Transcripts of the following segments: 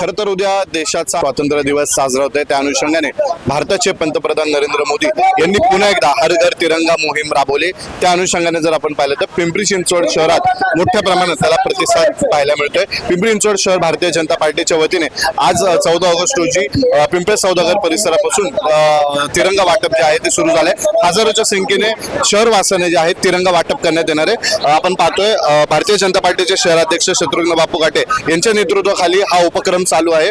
खरं तर उद्या देशाचा स्वातंत्र्य दिवस साजरा होत आहे त्या अनुषंगाने भारताचे पंतप्रधान नरेंद्र मोदी यांनी पुन्हा एकदा हर घर तिरंगा मोहीम राबवली. त्या अनुषंगाने जर आपण पाहिलं तर पिंपरी चिंचवड शहरात मोठ्या प्रमाणात त्याला प्रतिसाद पाहायला मिळतोय. पिंपरी चिंचवड शहर भारतीय जनता पार्टीच्या वतीने आज चौदा ऑगस्ट रोजी पिंपरी पिंपळे सौदागर परिसरापासून तिरंगा वाटप जे आहे ते सुरू झालंय. हजारोच्या संख्येने शहरवासाने जे आहे तिरंगा वाटप करण्यात येणार आहे. आपण पाहतोय भारतीय जनता पार्टीचे शहराध्यक्ष शत्रुघ्न बापू काटे यांच्या नेतृत्वाखाली हा उपक्रम चालू आहे.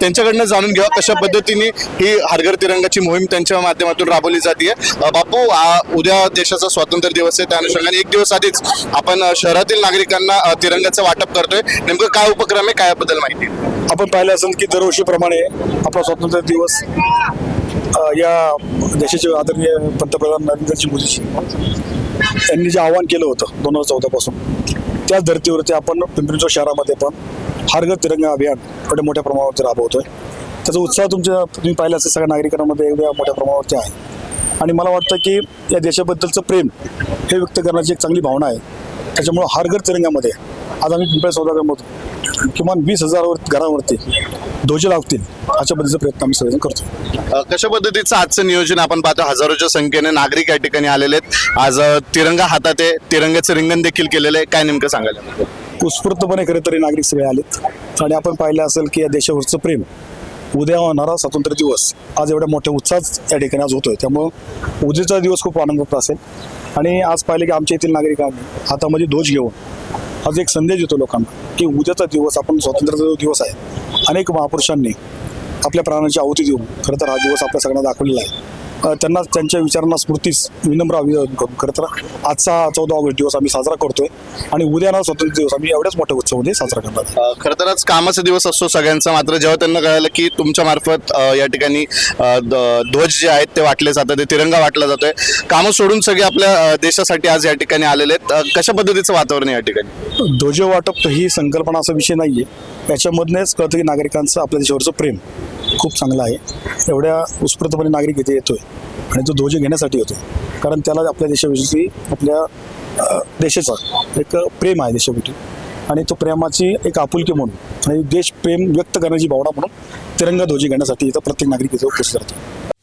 त्यांच्याकडनं जाणून घ्या कशा पद्धतीने ही हरघर तिरंगाची मोहीम त्यांच्या माध्यमातून राबवली जाते बापू आ, उद्या देशाचा स्वातंत्र्य दिवस आहे. त्या अनुषंगाने एक दिवस आधीच आपण शहरातील नागरिकांना तिरंगाचं वाटप करतोय. नेमकं काय उपक्रम आहे? काय बद्दल माहिती आपण पाहिलं असेल की दरवर्षीप्रमाणे आपला स्वातंत्र्य दिवस या देशाचे आदरणीय पंतप्रधान नरेंद्रजी मोदीजी यांनी जे आवाहन केलं होतं दोन हजार चौदा पासून त्याच धर्तीवरती आपण पिंपरी शहरामध्ये पण हर तिरंगा अभियान एवढ्या मोठ्या प्रमाणावरती राबवतोय. त्याचा उत्साह तुमच्या तुम्ही पाहिलं असेल सगळ्या नागरिकांमध्ये एवढ्या मोठ्या प्रमाणावरती आहे. आणि मला वाटतं की या देशाबद्दलचं प्रेम हे व्यक्त करण्याची एक चांगली भावना आहे. त्याच्यामुळं हर तिरंगामध्ये आज आम्ही पिंपळ्या सौदागरमधून किमान वीस हजारावर घरावरती ध्वज लावतील अशा पद्धतीचा प्रयत्न आम्ही सगळेजण करतो. कशा पद्धतीचं आजचं नियोजन आपण पाहतो? हजारोच्या संख्येने नागरिक या ठिकाणी आलेले आहेत. आज तिरंगा हातात आहे तिरंगाचं रिंगण देखील केलेलं आहे. काय नेमकं सांगायला? उत्स्फूर्तपणे खरे तरी नागरिक सगळे आलेत. आणि आपण पाहिलं असेल की या देशावरचं प्रेम उद्या होणारा स्वातंत्र्य दिवस आज एवढ्या मोठ्या उत्साहात या ठिकाणी आज होतोय. त्यामुळं उद्याचा दिवस खूप आनंदात असेल. आणि आज पाहिलं की आमच्या येथील नागरिकांनी हातामध्ये ध्वज घेऊन आज एक संदेश देतो लोकांना की उद्याचा दिवस आपण स्वातंत्र्याचा जो दिवस आहे अनेक महापुरुषांनी आपल्या प्राणाची आहुती देऊन खरं तर हा दिवस आपल्या सगळ्यांना दाखवलेला आहे. त्यांना त्यांच्या विचारांना स्मृतीस विनम्र अभिवादन तर आजचा चौदा ऑगस्ट दिवस आम्ही साजरा करतोय आणि उद्या ना स्वातंत्र्य दिवस आम्ही एवढ्याच मोठ्या उत्सवामध्ये साजरा करणार खरं तर आज कामाचा दिवस असतो सगळ्यांचा. मात्र जेव्हा त्यांना कळालं की तुमच्या मार्फत या ठिकाणी ध्वज जे आहेत ते वाटले जातात ते तिरंगा वाटला जातोय. कामं सोडून सगळे आपल्या देशासाठी आज या ठिकाणी आलेले आहेत. कशा पद्धतीचं वातावरण आहे या ठिकाणी? ध्वज वाटप ही संकल्पना असा विषय नाही आहे याच्यामधनेच कळतं की नागरिकांचं आपल्या देशावरचं प्रेम. खूप चांगलं आहे. एवढ्या उत्स्फूर्तपणे नागरिक इथे येतोय आणि तो ध्वज घेण्यासाठी येतोय. कारण त्याला आपल्या देशाविषयी आपल्या देशाचा एक प्रेम आहे देशाविषयी. आणि तो प्रेमाची एक आपुलकी म्हणून आणि देश प्रेम व्यक्त करण्याची भावना म्हणून तिरंगा ध्वजी घेण्यासाठी इथं प्रत्येक नागरिक इथे उपस्थित राहतो.